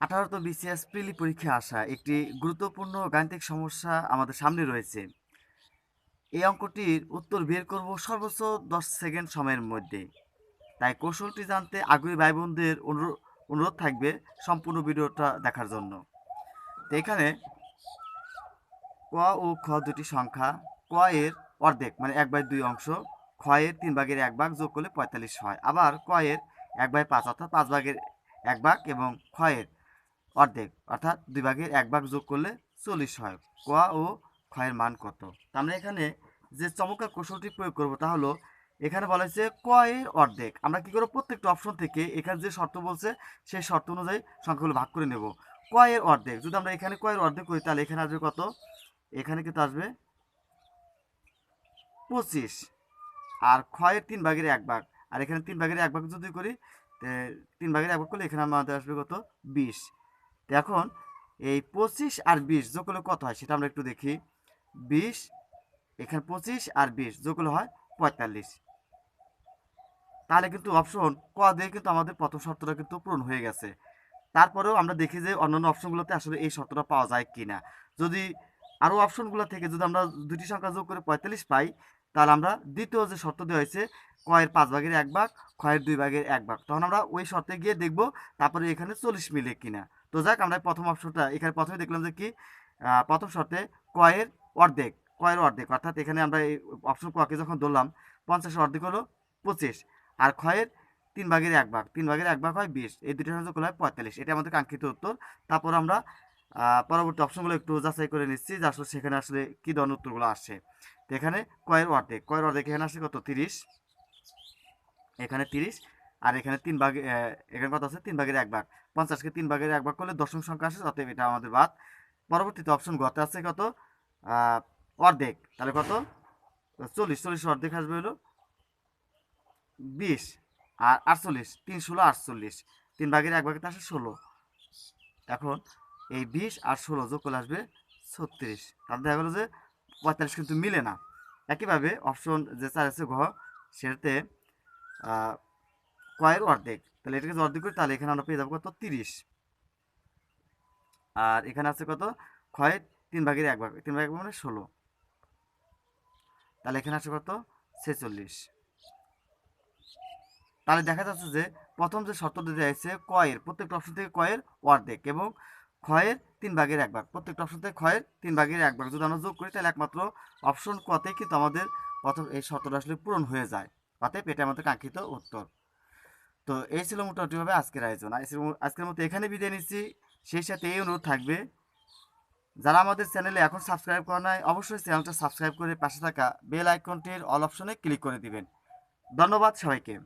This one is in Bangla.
আঠারোত বিসিএস প্রিলি পরীক্ষায় আসা একটি গুরুত্বপূর্ণ গাণিতিক সমস্যা আমাদের সামনে রয়েছে। এই অঙ্কটির উত্তর বের করব সর্বোচ্চ দশ সেকেন্ড সময়ের মধ্যে। তাই কৌশলটি জানতে আগ্রহী ভাই বোনদের অনুরোধ থাকবে সম্পূর্ণ ভিডিওটা দেখার জন্য। তো এখানে ক ও খ দুটি সংখ্যা, ক এর অর্ধেক মানে এক বাই দুই অংশ, খ এর তিন ভাগের এক ভাগ যোগ করলে পঁয়তাল্লিশ হয়। আবার ক এর এক বাই পাঁচ অর্থাৎ পাঁচ ভাগের এক ভাগ এবং খ এর অর্ধেক, অর্থাৎ দুই ভাগের এক ভাগ যোগ করলে চল্লিশ হয়। ক ও ক্ষয়ের মান কত? আমরা এখানে যে চমৎকার কৌশলটি প্রয়োগ করব তা হলো, এখানে বলা হয়েছে ক এর অর্ধেক। আমরা কি করব? প্রত্যেকটা অপশন থেকে এখানে যে শর্ত বলছে, সেই শর্ত অনুযায়ী সংখ্যাগুলো ভাগ করে নেব। ক এর অর্ধেক, যদি আমরা এখানে ক এর অর্ধেক করি, তাহলে এখানে আসবে কত? এখানে কিন্তু আসবে পঁচিশ। আর ক্ষয়ের তিন ভাগের এক ভাগ, আর এখানে তিন ভাগের এক ভাগ যদি করি তিন ভাগের এক ভাগ করলে এখানে আমাদের আসবে কত? বিশ। তো এখন এই পঁচিশ আর বিশ যোগ করলে কত হয় সেটা আমরা একটু দেখি। বিশ, এখানে পঁচিশ আর বিশ যোগ করলে হয় পঁয়তাল্লিশ। তাহলে কিন্তু অপশন ক দিয়ে কিন্তু আমাদের প্রথম শর্তটা কিন্তু পূরণ হয়ে গেছে। তারপরেও আমরা দেখি যে অন্যান্য অপশনগুলোতে আসলে এই শর্তটা পাওয়া যায় কি না যদি আরও অপশনগুলো থেকে যদি আমরা দুটি সংখ্যা যোগ করে পঁয়তাল্লিশ পাই, তাহলে আমরা দ্বিতীয় যে শর্ত দেওয়া হয়েছে কয়ের পাঁচ ভাগের এক ভাগ ক্ষয়ের দুই ভাগের এক ভাগ। তখন আমরা ওই শর্তে গিয়ে দেখব তারপরে এখানে চল্লিশ মিলে কিনা। তো যাক, আমরা প্রথম অপশনটা, এখানে প্রথমে দেখলাম যে কি? প্রথম শর্তে কয়ের অর্ধেক কয়ের অর্ধেক। অর্থাৎ এখানে আমরা এই অপশন ককে যখন ধরলাম, পঞ্চাশের অর্ধেক হলো পঁচিশ। আর ক্ষয়ের তিন ভাগের এক ভাগ, তিন ভাগের এক ভাগ হয় বিশ। এই দুটো সংযোগ করলে হয় পঁয়তাল্লিশ। এটা আমাদের কাঙ্ক্ষিত উত্তর। তারপর আমরা পরবর্তী অপশনগুলো একটু যাচাই করে নিচ্ছি যে আসলে সেখানে আসলে কী ধরনের উত্তরগুলো আসে। তো এখানে কয়ের অর্ধেক কয়ের অর্ধেক এখানে আসে কত? তিরিশ। এখানে তিরিশ, আর এখানে তিন ভাগ এখানে কত আছে? তিন ভাগের এক ভাগ। পঞ্চাশকে তিন ভাগের এক ভাগ করলে দশম সংখ্যা আসে, অতএব এটা আমাদের বাদ। পরবর্তীতে অপশন গতে আছে কত? অর্ধেক। তাহলে কত? চল্লিশ চল্লিশ অর্ধেক আসবে হলো বিশ, আর আটচল্লিশ, তিন ষোলো, আটচল্লিশ। তিন ভাগের এক ভাগের আসে ষোলো। এখন এই বিশ আর ষোলো যোগ করলে আসবে ছত্রিশ। তাহলে দেখা গেলো যে পঁয়তাল্লিশ কিন্তু মিলে না। একইভাবে অপশন যে চার আছে ঘ, সেটাতে কয়ের অর্ধেক। তাহলে এটাকে যদি অর্ধেক করি, তাহলে এখানে আমরা পেয়ে যাব কত? তিরিশ। আর এখানে আছে কত? ক্ষয়ের তিন ভাগের এক ভাগ। তিন ভাগের এক ভাগ মানে ষোলো। তাহলে এখানে আছে কত? ছেচল্লিশ। তাহলে দেখা যাচ্ছে যে, প্রথম যে শর্তটি দেওয়া কয়ের, প্রত্যেকটা অপশন থেকে কয়ের অর্ধেক এবং ক্ষয়ের তিন ভাগের এক ভাগ। প্রত্যেকটা অপশন থেকে ক্ষয়ের তিন ভাগের এক ভাগ। যদি আমরা যোগ করি, তাহলে একমাত্র অপশন কতে কিন্তু আমাদের প্রথম এই শর্তটা আসলে পূরণ হয়ে যায়। অতএব এটা আমাদের কাঙ্ক্ষিত উত্তর। তো এই ছিল মোটামুটিভাবে আজকের আয়োজন। আজকের- আজকের মতো এখানে বিদায় নিচ্ছি। সেই সাথে এই অনুরোধ থাকবে, যারা আমাদের চ্যানেলে এখন সাবস্ক্রাইব করা নাই, অবশ্যই চ্যানেলটা সাবস্ক্রাইব করে পাশে থাকা বেল আইকনটির অল অপশনে ক্লিক করে দিবেন। ধন্যবাদ সবাইকে।